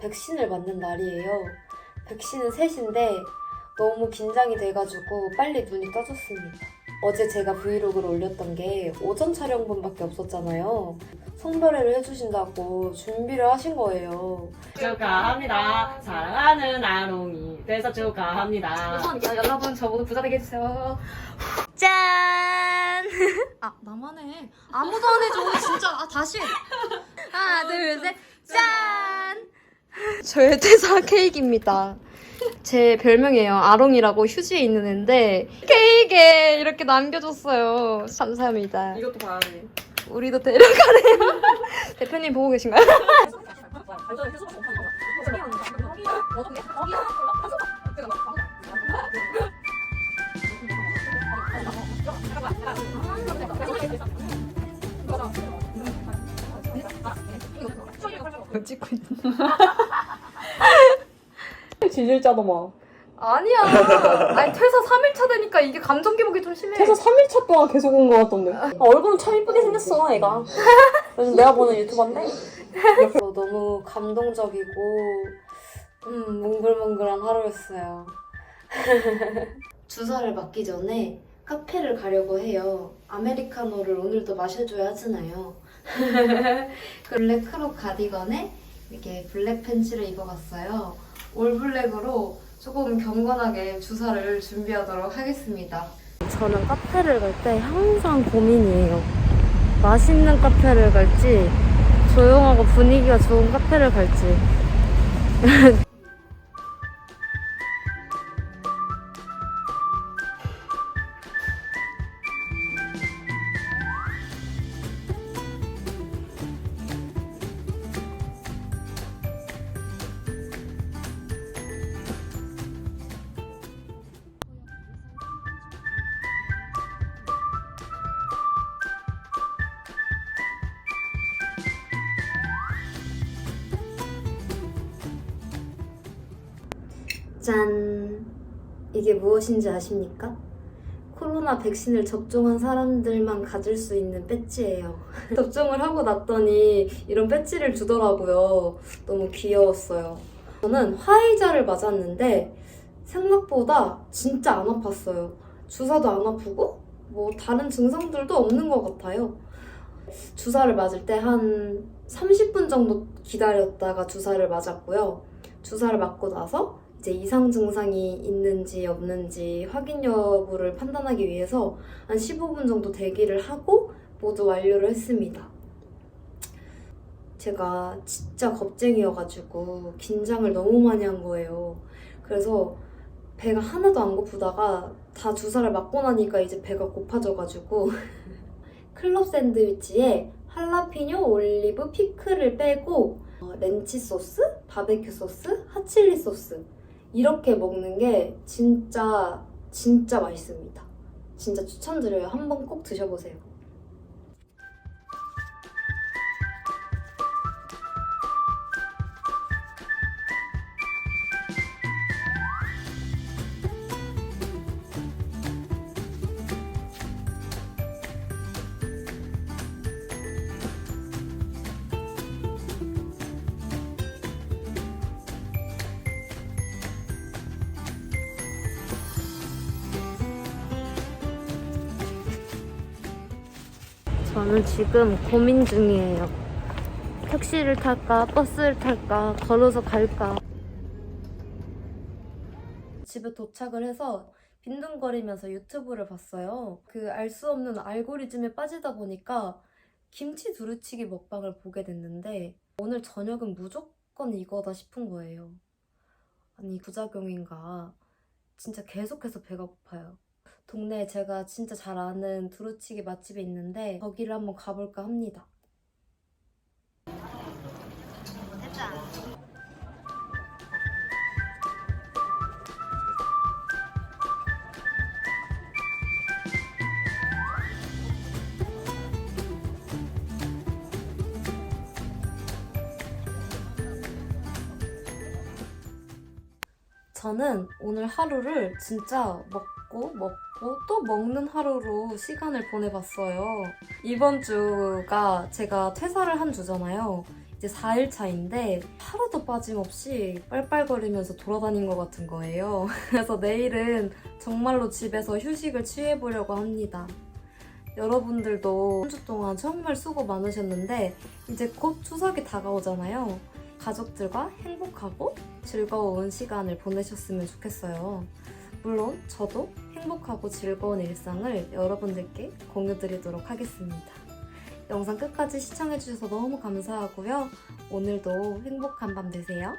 백신을 맞는 날이에요. 백신은 셋인데 너무 긴장이 돼가지고 빨리 눈이 떠졌습니다. 어제 제가 브이로그를 올렸던 게 오전 촬영분밖에 없었잖아요. 성별회를 해주신다고 준비를 하신 거예요. 축하합니다. 사랑하는 아롱이 돼서 축하합니다. 우선 여러분 저보고 부자 되게 해주세요. 짠! 아 나만 해. 아무도 안 해줘 진짜. 아 다시. 하나, 둘, 셋, 짠! 저의 퇴사 케이크입니다. 제 별명이에요. 아롱이라고 휴지에 있는 앤데 케이크에 이렇게 남겨줬어요. 감사합니다. 이것도 봐야 돼. 우리도 데려가래요. 대표님 보고 계신가요? 찍고 있는. 지질자더만. 아니야. 아니 퇴사 3일차 되니까 이게 감정 기복이 좀 심해. 퇴사 3일차 동안 계속 온 것 같던데. 아, 얼굴은 참 이쁘게 생겼어, 애가. 요즘 내가 보는 유튜버인데. 어, 너무 감동적이고 음, 몽글몽글한 하루였어요. 주사를 맞기 전에 카페를 가려고 해요. 아메리카노를 오늘도 마셔줘야 하잖아요. 그 블랙 크롭 가디건에 이렇게 블랙 팬츠를 입어봤어요. 올 블랙으로 조금 경건하게 주사를 준비하도록 하겠습니다. 저는 카페를 갈 때 항상 고민이에요. 맛있는 카페를 갈지 조용하고 분위기가 좋은 카페를 갈지. 짠! 이게 무엇인지 아십니까? 코로나 백신을 접종한 사람들만 가질 수 있는 배지예요. 접종을 하고 났더니 이런 배지를 주더라고요. 너무 귀여웠어요. 저는 화이자를 맞았는데 생각보다 진짜 안 아팠어요. 주사도 안 아프고 뭐 다른 증상들도 없는 것 같아요. 주사를 맞을 때 한 30분 정도 기다렸다가 주사를 맞았고요. 주사를 맞고 나서 이제 이상 증상이 있는지 없는지 확인 여부를 판단하기 위해서 한 15분 정도 대기를 하고 모두 완료를 했습니다. 제가 진짜 겁쟁이여가지고 긴장을 너무 많이 한 거예요. 그래서 배가 하나도 안 고프다가 다 주사를 맞고 나니까 이제 배가 고파져가지고 클럽 샌드위치에 할라피뇨, 올리브, 피클을 빼고 어, 렌치 소스, 바베큐 소스, 핫칠리 소스 이렇게 먹는 게 진짜 진짜 맛있습니다. 진짜 추천드려요. 한번 꼭 드셔보세요. 저는 지금 고민 중이에요. 택시를 탈까, 버스를 탈까, 걸어서 갈까. 집에 도착을 해서 빈둥거리면서 유튜브를 봤어요. 그 알 수 없는 알고리즘에 빠지다 보니까 김치 두루치기 먹방을 보게 됐는데 오늘 저녁은 무조건 이거다 싶은 거예요. 아니 부작용인가. 진짜 계속해서 배가 고파요. 동네에 제가 진짜 잘 아는 두루치기 맛집이 있는데 거기를 한번 가볼까 합니다. 저는 오늘 하루를 진짜 먹고 먹고 또 먹는 하루로 시간을 보내봤어요. 이번 주가 제가 퇴사를 한 주잖아요. 이제 4일 차인데 하루도 빠짐없이 빨빨거리면서 돌아다닌 것 같은 거예요. 그래서 내일은 정말로 집에서 휴식을 취해보려고 합니다. 여러분들도 한 주 동안 정말 수고 많으셨는데 이제 곧 추석이 다가오잖아요. 가족들과 행복하고 즐거운 시간을 보내셨으면 좋겠어요. 물론 저도 행복하고 즐거운 일상을 여러분들께 공유드리도록 하겠습니다. 영상 끝까지 시청해주셔서 너무 감사하고요. 오늘도 행복한 밤 되세요.